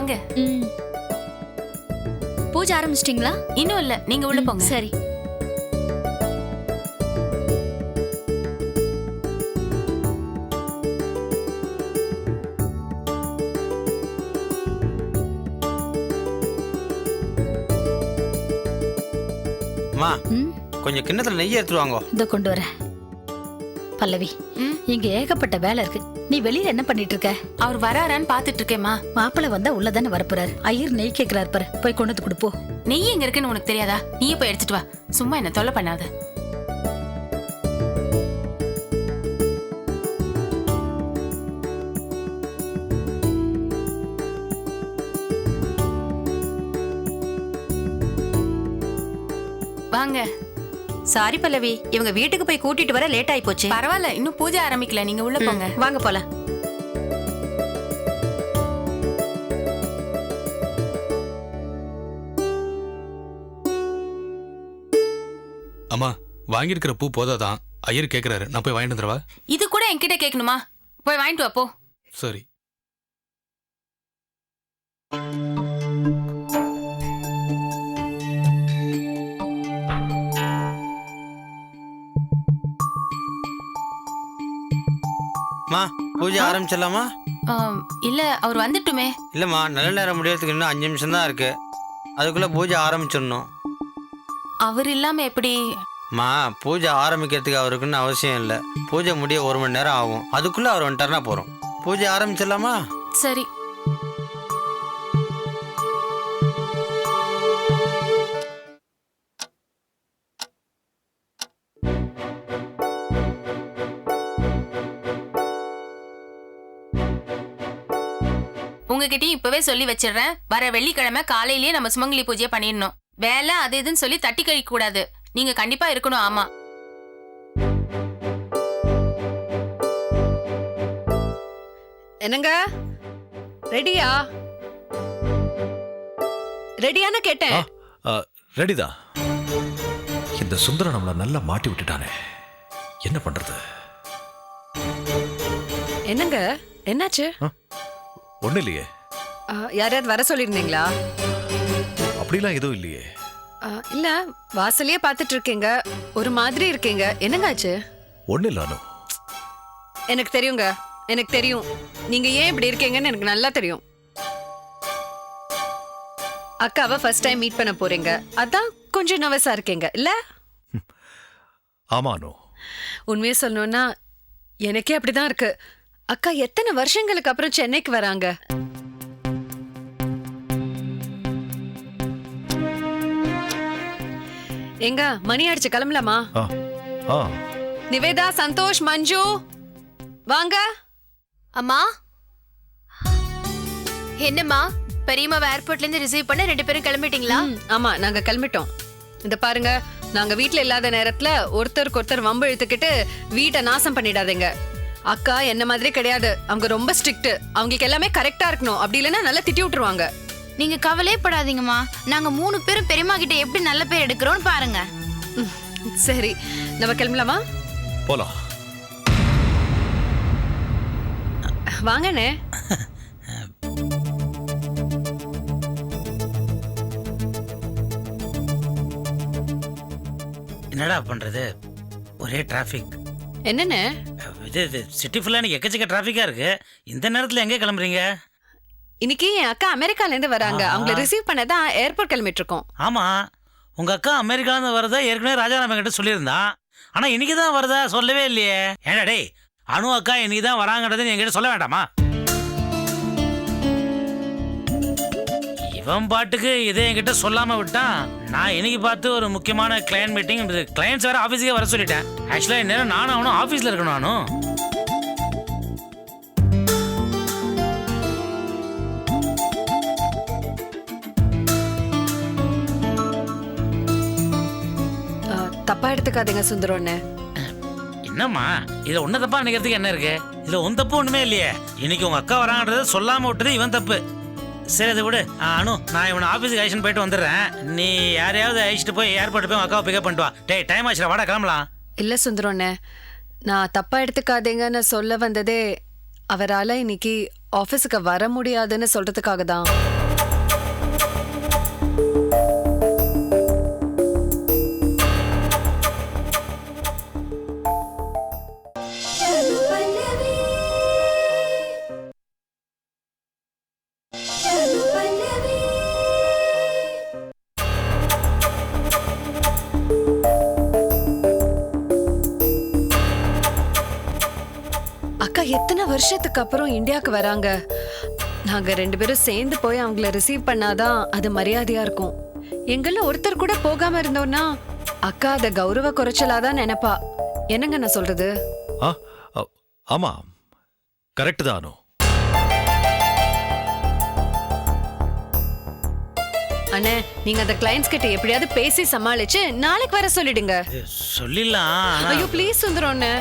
வாங்க. பூஜை ஆரம்பிச்சிட்டிங்களா? இன்னும் இல்ல. நீங்க உள்ள போங்க. சரி. அம்மா கொஞ்சம் கிண்ணத்துல நெய் எடுத்துட்டு வாங்கோ. இதோ கொண்டு வரேன். பல்லவி. இங்க ஏகப்பட்ட வேலை இருக்கு. நீ வெளியில என்ன பண்ணிட்டு இருக்க அவர் வராரான்னு பாத்துட்டு இருக்கேம்மா மாப்பிள்ளை வந்தா உள்ளதானே வரப்போறாரு. ஐயர் நெய் கேக்குறாரு பாரு. போய் கொண்டு வந்து கொடுப்போ. நெய் எங்க இருக்குன்னு உனக்கு தெரியாதா? நீயே போய் எடுத்துட்டு வா. சும்மா என்ன தொல்லை பண்ணாத. வாங்க. சாரி பல்லவி. இவங்க வீட்டுக்கு போய் கூட்டிட்டு வர லேட் ஆயி போச்சு. பரவாயில்ல இன்னும் பூஜை ஆரம்பிக்கல. நீங்க உள்ள போங்க. வாங்க போலாம். அம்மா வாங்கியிருக்கிற பூ போதாதான் ஐயர் கேட்குறாரு நான் போய் வாங்கிட்டு வந்துடவா? இது கூட என்கிட்ட கேட்கணுமா? போய் வாங்கிட்டு வா போ. சரி. அம்மா பூஜை ஆரம்பிச்சிடலாமா? ஆம், இல்ல அவர் வந்துட்டுமே. இல்லைம்மா நல்ல நேரம் முடியறதுக்கு இன்னும் அஞ்சு நிமிஷம் தான் இருக்கு. அதுக்குள்ளே பூஜை ஆரம்பிச்சிடணும். அவர் இல்லாம எப்படி? அம்மா பூஜை ஆரம்பிக்கிறதுக்கு அவருக்குன்னு அவசியம் இல்லை. பூஜை முடிய ஒரு மணி நேரம் ஆகும். அதுக்குள்ளே அவர் வந்துட்டாருனா போகிறோம் பூஜை ஆரம்பிச்சிடலாமா? சரி. இப்பவே சொல்லி வச்சிடுறேன். வர வெள்ளிக்கிழமை காலையிலேயே நம்ம சுமங்கலி பூஜையை பண்ணிடணும். வேலை அது இதுன்னு சொல்லி தட்டி கழிக்க கூடாது நீங்க கண்டிப்பா இருக்கணும் ஆமா. என்னங்க? ரெடியா? ரெடியான்னு கேட்டேன். ரெடிதா இந்த சுந்தரம் நம்மள நல்லா மாட்டி விட்டுட்டானே. என்ன பண்றது? என்னங்க? என்னாச்சு? ஒண்ணு இல்லையே. யாரையாவது வர சொல்லியிருந்தீங்களா? அப்படிலாம் எதுவும் இல்லையே. இல்ல வாசலையே பார்த்துட்டு இருக்கீங்க ஒரு மாதிரி இருக்கீங்க. என்னங்க ஆச்சு ஒண்ணு இல்ல அனு. எனக்கு தெரியுங்க. எனக்கு தெரியும். நீங்க ஏன் இப்படி இருக்கீங்கன்னு எனக்கு நல்லா தெரியும். அக்காவை ஃபர்ஸ்ட் டைம் மீட் பண்ண போறீங்க. அதான் கொஞ்சம் நர்வஸா இருக்கீங்க இல்ல? ஆமா அனு. உண்மையை சொல்லணும்னா எனக்கே அப்படிதான் இருக்கு. அக்கா எத்தனை வருஷங்களுக்கு அப்புறம் சென்னைக்கு வராங்க? எங்க மணி அடிச்சு கிளம்பலாமா? ஆ ஆ. நிவேதா சந்தோஷ் மஞ்சு. வாங்க. அம்மா? என்னம்மா பெரியம்மாவை ஏர்போர்ட்ல இருந்து ரிசீவ் பண்ண ரெண்டு பேரும் கிளம்பிட்டீங்களா? ம், ஆமா நாங்க கிளம்பிட்டோம். இந்த பாருங்க நாங்க வீட்ல இல்லாத நேரத்துல ஒருத்தருக்கு ஒருத்தர் வம்பு இழுத்துக்கிட்டு வீட்டை நாசம் பண்ணிடாதீங்க. அக்கா என்ன மாதிரி கிடையாது. அவங்க ரொம்ப ஸ்ட்ரிக்ட் அவங்களுக்கு எல்லாமே கரெக்டா இருக்கணும். அப்படி இல்லைன்னா நல்லா திட்டி விட்டுருவாங்க. நீங்க கவலையே படாதீங்கம்மா. நாங்க மூணு பேரும் பெரியம்மா கிட்ட எப்படி நல்ல பேர் எடுக்கிறோம்னு பாருங்க. சரி. நம்ம கிளம்பலாமா? போலாம். வாங்கண்ணே. என்னடா பண்றது? ஒரே டிராஃபிக் என்னண்ணே? இது இது சிட்டி ஃபுல்லாக எக்கச்சக்க டிராஃபிக்காக இருக்கு. இந்த நேரத்தில் எங்கே கிளம்புறீங்க? இன்னைக்கு என் அக்கா அமெரிக்கால இருந்து வராங்க. அவங்கள ரிசீவ் பண்ண தான் ஏர்போர்ட் கிளம்பிட்டு இருக்கோம் ஆமாம் உங்கள் அக்கா அமெரிக்காலேருந்து வரதா ஏற்கனவே ராஜாராமன் கிட்ட சொல்லியிருந்தான் ஆனால் இன்னைக்கு தான் வருதா சொல்லவே இல்லையே. ஏன்டா டேய் அனு அக்கா இன்னைக்கு தான் வராங்கன்றதை நீ என்கிட்ட சொல்ல வேண்டாமா? இவன் பாட்டுக்கு இதை என்கிட்ட சொல்லாம விட்டான் நான் இன்னைக்கு பார்த்து ஒரு முக்கியமான கிளையன்ட் மீட்டிங் கிளையன்ஸ் வேற ஆஃபீஸுக்கே வர சொல்லிட்டேன். ஆக்சுவலாக இந்நேரம் நானும் அவனும் ஆஃபீஸில் இருக்கணும் நானும் எடுத்துக்காதீங்க சுந்தரம்ண்ணே என்னம்மா இதில் ஒன்றை தப்பா நினைக்கிறதுக்கு என்ன இருக்கு? இதில் உன் தப்பு ஒன்றுமே இல்லையே. இன்னைக்கு உங்கள் அக்கா வராங்கன்றத சொல்லாமல் விட்டது இவன் தப்பு. சரி அதை விடு. அனு நான் இவனை ஆஃபீஸுக்கு அழைச்சிட்டு போயிட்டு வந்துடுறேன். நீ யாரையாவது அழைச்சிட்டு போய் ஏர்போர்ட் போய் உங்க அக்காவை பிக்கப் பண்ணிட்டு வா. டேய் டைம் ஆச்சுடா வாடா கிளம்பலாம். இல்ல சுந்தரம்ண்ணே நான் தப்பா எடுத்துக்காதீங்கன்னு சொல்ல வந்ததே அவரால இன்னைக்கு ஆபீஸுக்கு வர முடியாதுன்னு சொல்றதுக்காக தான் எத்தனை வருஷத்துக்கு அப்புறம் இந்தியாவுக்கு வராங்க? நாங்க ரெண்டு பேரும் சேர்ந்து போய் அவங்கள ரிசீவ் பண்ணாதான் அது மரியாதையா இருக்கும். எங்கள ஒருத்தர் கூட போகாம இருந்தோம்னா அக்கா அத கௌரவ குறைச்சலாதான் நினைப்பா. என்னங்க நான் சொல்றது? ஆமா. கரெக்ட் தான் அண்ணே நீங்க அந்த கிளைண்ட்ஸ் கிட்ட எப்படியாவது பேசி சமாளிச்சு நாளைக்கு வர சொல்லிடுங்க. சொல்லிடலாம் ஐயோ ப்ளீஸ் சுந்தரம்ண்ணே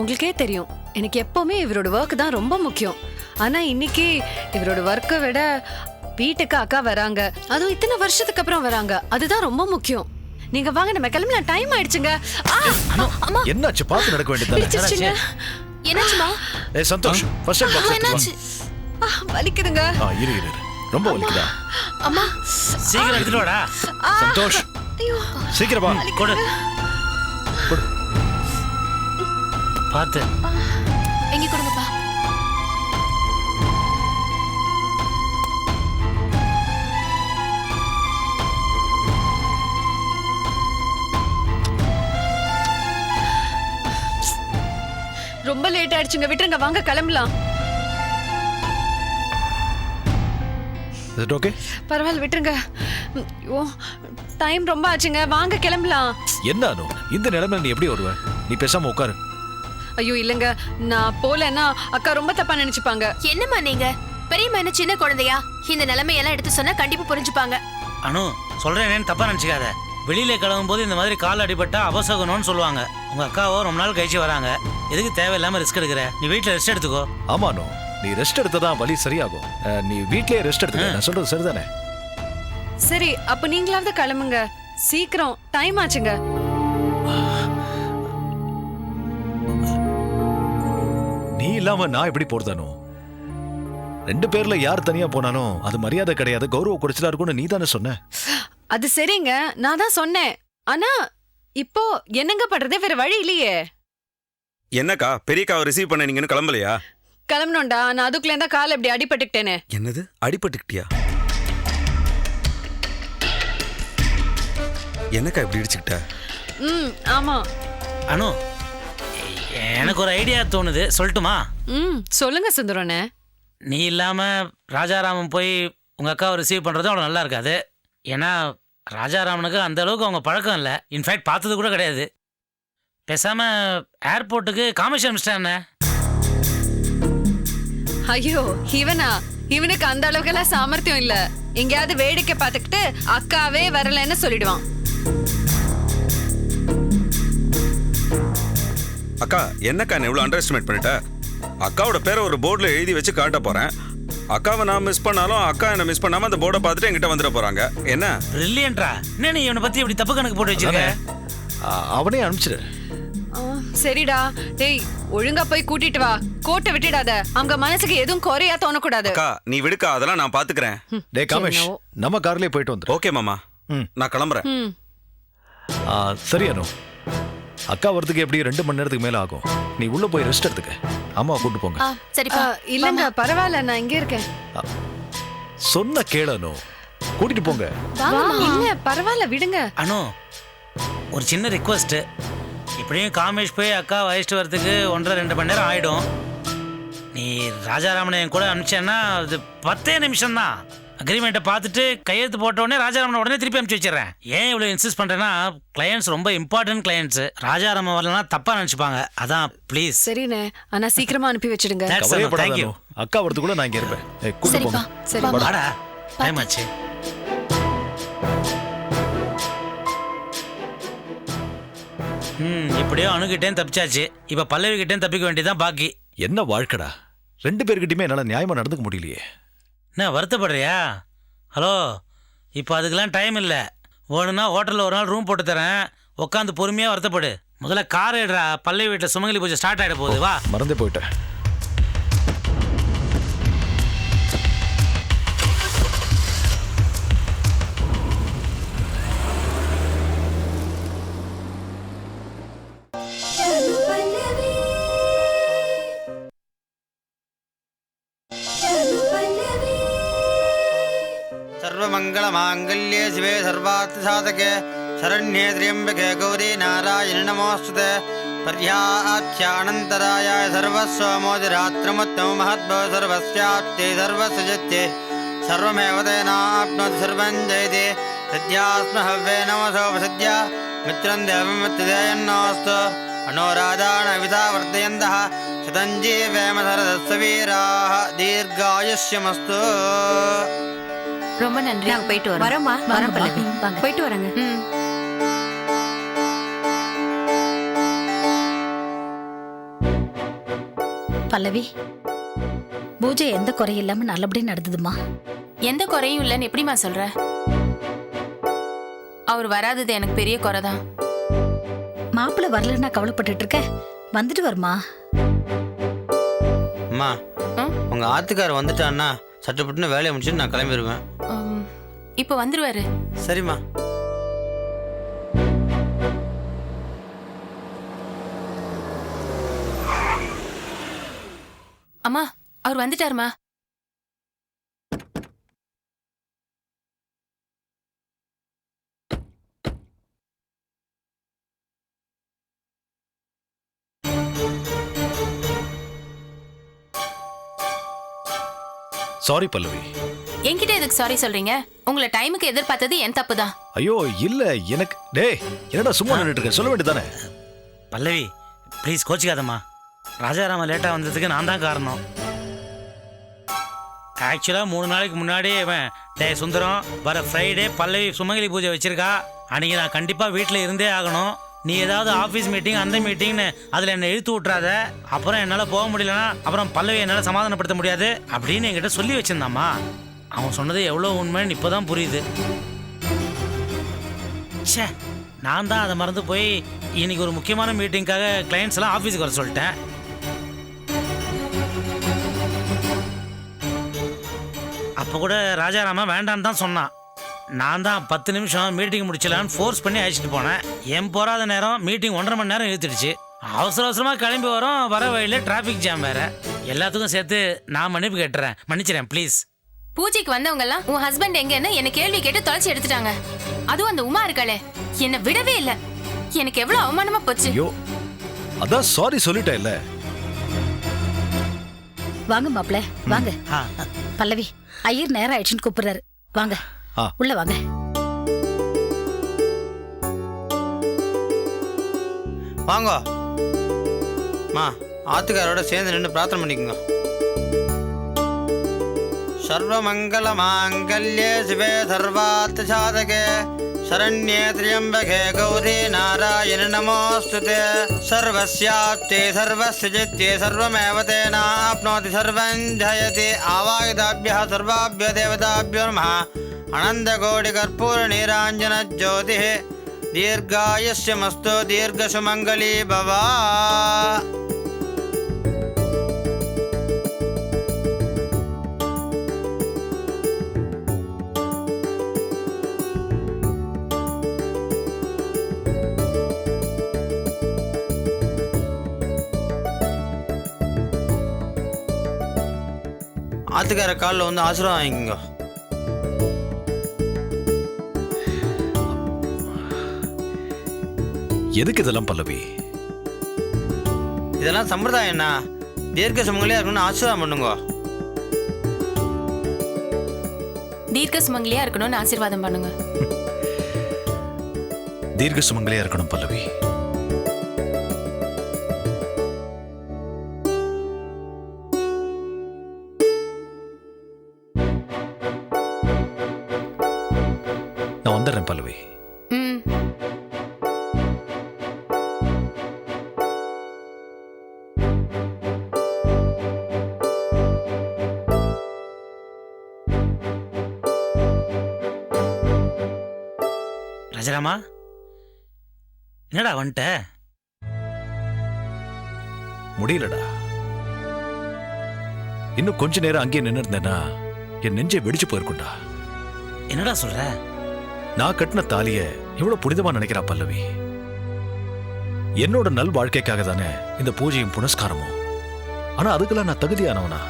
உங்களுக்கே தெரியும். எனக்கு எப்பவுமே இவரோட ஒர்க் தான் ரொம்ப முக்கியம். ஆனா இன்னைக்கு இவரோட ஒர்க்கை விட வீட்டுக்கு அக்கா வராங்க. அதுவும் இத்தனை வருஷத்துக்கு அப்புறம் வராங்க. அதுதான் ரொம்ப முக்கியம். நீங்க வாங்க நம்ம கிளம்பலாம். டைம் ஆயிடுச்சுங்க. ஆ, அம்மா என்னாச்சு? பார்த்து நடக்க பிடிச்சிருச்சுங்க. என்னாச்சுமா? ஏ சந்தோஷ் ஃபர்ஸ்ட் எய்ட் பாக்ஸ் என்னாச்சு? ஆ, வலிக்குதுங்க. ஆ இரு இரு. ரொம்ப வலிக்குதா? அம்மா. சீக்கிரம் எடுத்துட்டு வாடா. சந்தோஷ். ஐயோ சீக்கிரம் வா. கொடு கொடு. பார்த்து. எங்க கொடுங்கப்பா. ரொம்ப லேட் ஆயிடுச்சுங்க. விட்டுருங்க வாங்க கிளம்பலாம். ஓகே பரவாயில்ல விட்டுருங்க. டைம் ரொம்ப ஆச்சுங்க. வாங்க கிளம்பலாம். என்ன இந்த நிலைமையில நீ எப்படி வருவ? நீ பேசாம உட்காரு. ஐயோ இல்லைங்க. நான் போலன்னா அக்கா ரொம்ப தப்பா நினைச்சுப்பாங்க. என்னம்மா நீங்க? பெரியம்மா என்ன சின்ன குழந்தையா? இந்த நிலைமையெல்லாம் எடுத்து சொன்னா கண்டிப்பா புரிஞ்சுப்பாங்க. அனு சொல்றேன் தப்பா நினச்சிக்காத. வெளியில கிளம்பும் போது இந்த மாதிரி கால் அடிபட்டா அபசகுனம்னு சொல்லுவாங்க. உங்க அக்காவோ ரொம்ப நாள் கழிச்சு வராங்க. எதுக்கு தேவையில்லாம ரிஸ்க் எடுக்கிற? நீ வீட்ல ரெஸ்ட் எடுத்துக்கோ. ஆமா அனு. நீ ரெஸ்ட் எடுத்ததான் வலி சரியாகும். அஹ், நீ வீட்லயே ரெஸ்ட் எடுத்துக்க. நான் சொல்றது சரிதானே? சரி அப்ப நீங்களாவது கிளம்புங்க. சீக்கிரம். டைம் ஆச்சுங்க. இல்லாம நான் எப்படி போறதானோ? ரெண்டு பேர்ல யார் தனியா போனாலும் அது மரியாதை கிடையாது. கௌரவ குறைச்சலா இருக்கும்னு நீ தானே சொன்ன? அது சரிங்க. நான் தான் சொன்னேன். ஆனா இப்போ என்னங்க பண்றது வேற வழி இல்லையே. என்னக்கா? பெரியக்காவை ரிசீவ் பண்ண நீங்க இன்னும் கிளம்பலையா? கிளம்பணும்டா. நான் அதுக்குள்ள இருந்தா கால் இப்படி அடிபட்டுக்கிட்டேனே. என்னது? அடிபட்டுக்கிட்டியா? என்னக்கா இப்படி இடிச்சுக்கிட்ட? ம் ஆமா. அனு எனக்கு ஒரு ஐடியா தோணுது. சொல்லட்டுமா? ம் சொல்லுங்க சுந்தரண்ணே. நீ இல்லாம ராஜாராமன் போய் உங்க அக்காவை ரிசீவ் பண்றதும் அவ்வளோ நல்லா இருக்காது. ஏன்னா ராஜாராமனுக்கு அந்த அளவுக்கு அவங்க பழக்கம் இல்லை. இன்ஃபேக்ட் பார்த்தது கூட கிடையாது. பேசாம ஏர்போர்ட்டுக்கு காமேஷ் அனுப்பிச்சிட்டேன் ஐயோ இவனா? இவனுக்கு அந்த அளவுக்கெல்லாம் சாமர்த்தியம் இல்ல. எங்கேயாவது வேடிக்கை பார்த்துக்கிட்டு அக்காவே வரலன்னு சொல்லிடுவான். அக்கா என்னக்கா என்ன இவ்வளோ அண்டர் எஸ்டிமேட் பண்ணிட்ட? அக்காவோட பேரை ஒரு போர்டில் எழுதி வச்சு காட்ட போறேன். அக்காவை நான் மிஸ் பண்ணாலும் அக்கா என்ன மிஸ் பண்ணாம அந்த போர்டை பார்த்துட்டு என்கிட்ட வந்துட போறாங்க. என்ன? பிரில்லியன்ட்ரா என்ன நீ இவனை பத்தி இப்படி தப்பு கணக்கு போட்டு வச்சிருக்க? அவனே அனுப்பிச்சிடு. சரிடா. டேய் ஒழுங்கா போய் கூட்டிட்டு வா. கோட்டை விட்டுடாத. அவங்க மனசுக்கு எதுவும் குறையா தோணக்கூடாது. அக்கா நீ விடுக்கா அதெல்லாம் நான் பாத்துக்கிறேன். டே காமேஷ். நம்ம கார்லயே போயிட்டு வந்துரு ஓகே மாமா. நான் கிளம்புறேன். சரி அனு. அக்கா வரதுக்கு எப்படி? ரெண்டு மணி நேரத்துக்கு மேல ஆகும். நீ உள்ள போய் ரெஸ்ட் எடுத்துக்க. அம்மா கூட்டு போங்க. சரிப்பா. இல்லங்க பரவாயில்ல நான் இங்க இருக்கேன். சொன்ன கேளு அனு கூட்டிட்டு போங்க. இல்ல பரவாயில்ல விடுங்க. அனு ஒரு சின்ன ரிக்வஸ்ட்டு இப்படியும் காமேஷ் போய் அக்கா வயசிட்டு வரதுக்கு ஒன்றரை ரெண்டு மணி நேரம் ஆயிடும். நீ ராஜாராமனை கூட அனுப்பிச்சேன்னா அது பத்தே நிமிஷம் தான் அக்ரிமெண்ட்டை பார்த்துட்டு கையெழுத்து போட்ட உடனே ராஜாராமனை உடனே திருப்பி அனுப்பிச்சு வச்சிடறேன். ஏன் இவ்வளோ இன்சிஸ்ட் பண்ணுறேன்னா கிளையண்ட்ஸ் ரொம்ப இம்பார்ட்டன்ட் கிளையண்ட்ஸ் ராஜாராமன் வரலன்னா தப்பாக நினச்சிப்பாங்க. அதான் ப்ளீஸ் சரிண்ணே. ஆனா சீக்கிரமா அனுப்பி வச்சிடுங்க. தேங்க்யூ. அக்கா வரதுக்குள்ள நான் இங்க இருப்பேன். சரிப்பா. சரி வாடா. டைம் ஆச்சு. ம் எப்படியோ அணுகிட்டேன் தப்பிச்சாச்சு. இப்போ பல்லவி கிட்டேயும் தப்பிக்க வேண்டியதான் பாக்கி. என்ன வாழ்க்கடா? ரெண்டு பேர்கிட்டயுமே என்னால நியாயமா நடந்துக்க முடியலையே. என்ன வருத்தப்படுறியா? ஹலோ இப்போ அதுக்கெல்லாம் டைம் இல்லை. வேணும்னா ஹோட்டலில் ஒரு நாள் ரூம் போட்டு தரேன். உட்காந்து பொறுமையாக வருத்தப்படு. முதல்ல கார் எடுறா. பள்ளி வீட்டில் சுமங்கலி பூஜை ஸ்டார்ட் ஆகிட போகுது. வா. மறந்து போயிட்டேன். मङ्गलमाङ्गल्ये शिवे सर्वार्थसाधके शरण्ये त्र्यम्बके गौरी नारायणे नमोऽस्तु पद्याख्यानन्तराय सर्वस्वमोदि रात्रमुत्तमो महत्प सर्वस्यात्ते सर्वस्य जित्ये सर्वमेव तैनाप्नोति सर्वञ्जयते सद्यात्महव्ये नमो सद्या मित्रं देवं मित्रदेयन्नोऽस्तु नविधा वर्धयन्तः शतञ्जीवेम सरदस्वीराः दीर्घायुष्यमस्तु ரொம்ப நன்றி. நாங்க போயிட்டு வரோம். வரோம்மா. வாங்க, வரோம் பல்லவி வாங்க. போயிட்டு வரேங்க. பல்லவி பூஜை எந்த குறையும் இல்லாம நல்லபடியா நடந்ததுமா? எந்த குறையும் இல்லைன்னு எப்படிம்மா சொல்ற? அவர் வராதது எனக்கு பெரிய குறை தான் மாப்பிள்ளை வரலன்னா கவலைப்பட்டுட்டு இருக்க வந்துட்டு வருமா? அம்மா ம்? உங்க ஆத்துக்கார் வந்துட்டான்னா சட்டுப்பட்டுன்னு வேலையை முடிச்சுட்டு நான் கிளம்பிடுவேன் இப்போ வந்துருவாரு. சரிம்மா. அம்மா அவர் வந்துட்டாருமா சாரி பல்லவி என்கிட்ட எதுக்கு சாரி சொல்றீங்க? உங்களை டைமுக்கு எதிர்பார்த்தது என் தப்பு தான் ஐயோ இல்ல எனக்கு டேய் என்னடா சும்மா நின்னுட்டு இருக்க? சொல்ல வேண்டியதானே பல்லவி ப்ளீஸ் கோச்சிக்காதம்மா. ராஜாராம லேட்டாக வந்ததுக்கு நான் தான் காரணம். ஆக்சுவலாக மூணு நாளைக்கு முன்னாடி இவன் டே சுந்தரம் வர ஃப்ரைடே பல்லவி சுமங்கலி பூஜை வச்சிருக்கா. அன்னைக்கு நான் கண்டிப்பாக வீட்டில் இருந்தே ஆகணும். நீ ஏதாவது ஆஃபீஸ் மீட்டிங் அந்த மீட்டிங்னு அதில் என்னை இழுத்து விட்றாத அப்புறம் என்னால் போக முடியலன்னா அப்புறம் பல்லவி என்னால் சமாதானப்படுத்த முடியாது அப்படின்னு என்கிட்ட சொல்லி வச்சிருந்தாம்மா. அவன் சொன்னது எவ்வளோ உண்மைன்னு இப்போ தான் புரியுது. ச்சே நான் தான் அதை மறந்து போய் இன்னைக்கு ஒரு முக்கியமான மீட்டிங்காக கிளைண்ட்ஸ் எல்லாம் ஆஃபீஸுக்கு வர சொல்லிட்டேன். அப்போ கூட ராஜாராமன் வேண்டான்னு தான் சொன்னான். நான் தான் பத்து நிமிஷம் மீட்டிங் முடிச்சலான்னு ஃபோர்ஸ் பண்ணி அழைச்சிட்டு போனேன். என் போராத நேரம் மீட்டிங் ஒன்றரை மணி நேரம் இழுத்துடுச்சு. அவசர அவசரமாக கிளம்பி வரோம். வர வழியில் டிராஃபிக் ஜாம் வேற. எல்லாத்துக்கும் சேர்த்து நான் மன்னிப்பு கேட்டுறேன். மன்னிச்சிடறேன் ப்ளீஸ் பூஜைக்கு வந்தவங்க எல்லாம் உன் ஹஸ்பண்ட் எங்கன்னு என்ன கேள்வி கேட்டு தொலைச்சி எடுத்துட்டாங்க. அதுவும் அந்த உமா இருக்காளே. என்ன விடவே இல்ல. எனக்கு எவ்வளவு அவமானமா போச்சு. ஐயோ அதான் சாரி சொல்லிட்டேன் இல்ல. வாங்க மாப்பிள்ள வாங்க. பல்லவி ஐயர் நேரம் ஆயிடுச்சுன்னு கூப்பிடுறாரு. வாங்க. உள்ள வாங்க. வாங்க. மா ஆத்துக்காரோட சேர்ந்து நின்று பிரார்த்தனை பண்ணிக்கோங்க. சர்வமங்கல மாங்கல்யே சிவே சர்வார்த்த சாதகே. சரண்யே திரியம்பகே கௌரி நாராயண நமோஸ்துதே. சர்வஸ்யாப்தே சர்வஸ்யஜித்யே சர்வமேவ தேனாப்னோதி சர்வம் ஜயதி. ஆவாயுதாபியா சர்வாபிய தேவதாபியோ நமः. அனந்தகோடி கற்பூர நீராஞ்சன ஜோதி தீர்காயஸ்ய மஸ்தோ தீர்க்கசுமங்கலி பவா. ஆத்துக்கார காலில் வந்து ஆசீர்வாதம் வாங்கிக்கோங்க. எதுக்கு இதெல்லாம் பல்லவி? இதெல்லாம் சம்பிரதாயம் என்ன? தீர்க்க சுமங்கலியாக இருக்கணும்னு ஆசீர்வாதம் பண்ணுங்க. தீர்க்க சுமங்கலியா இருக்கணும்னு ஆசீர்வாதம் பண்ணுங்க. தீர்க்க சுமங்கலியா இருக்கணும் பல்லவி. நான் வந்துடுறேன் பல்லவி. என்னடா வந்துட்ட? முடியலடா. இன்னும் கொஞ்ச நேரம் அங்கேயே நின்று இருந்தேன்னா என் நெஞ்சை வெடிச்சு போயிருக்கும்டா. என்னடா சொல்ற? நான் கட்டின தாலிய எவ்வளவு புனிதமா நினைக்கிறா பல்லவி? என்னோட நல் வாழ்க்கைக்காக தானே இந்த பூஜையும் புனஸ்காரமும். ஆனா அதுக்கெல்லாம் நான் தகுதியானவனா?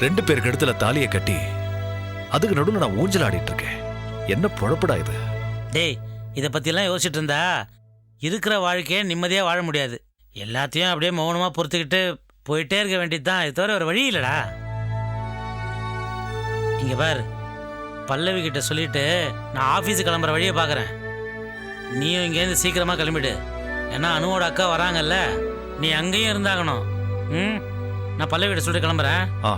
ரெண்டு பேருக்கு இடத்துல தாலியை கட்டி அதுக்கு நடுவில் நான் ஊஞ்சல் ஆடிட்டு இருக்கேன். என்ன பொழப்படா இது? டேய் இதை பற்றிலாம் யோசிச்சுட்டு இருந்தா இருக்கிற வாழ்க்கையை நிம்மதியாக வாழ முடியாது. எல்லாத்தையும் அப்படியே மௌனமாக பொறுத்துக்கிட்டு போயிட்டே இருக்க வேண்டியது தான் இது தவிர ஒரு வழி இல்லைடா. இங்கே பார் பல்லவி கிட்ட சொல்லிட்டு நான் ஆஃபீஸுக்கு கிளம்புற வழியை பார்க்குறேன் நீயும் இங்கேருந்து சீக்கிரமாக கிளம்பிடு. ஏன்னா அனுவோட அக்கா வராங்கல்ல நீ அங்கேயும் இருந்தாகணும். ம்? நான் பல்லவி கிட்ட சொல்லிட்டு கிளம்புறேன். ஆ.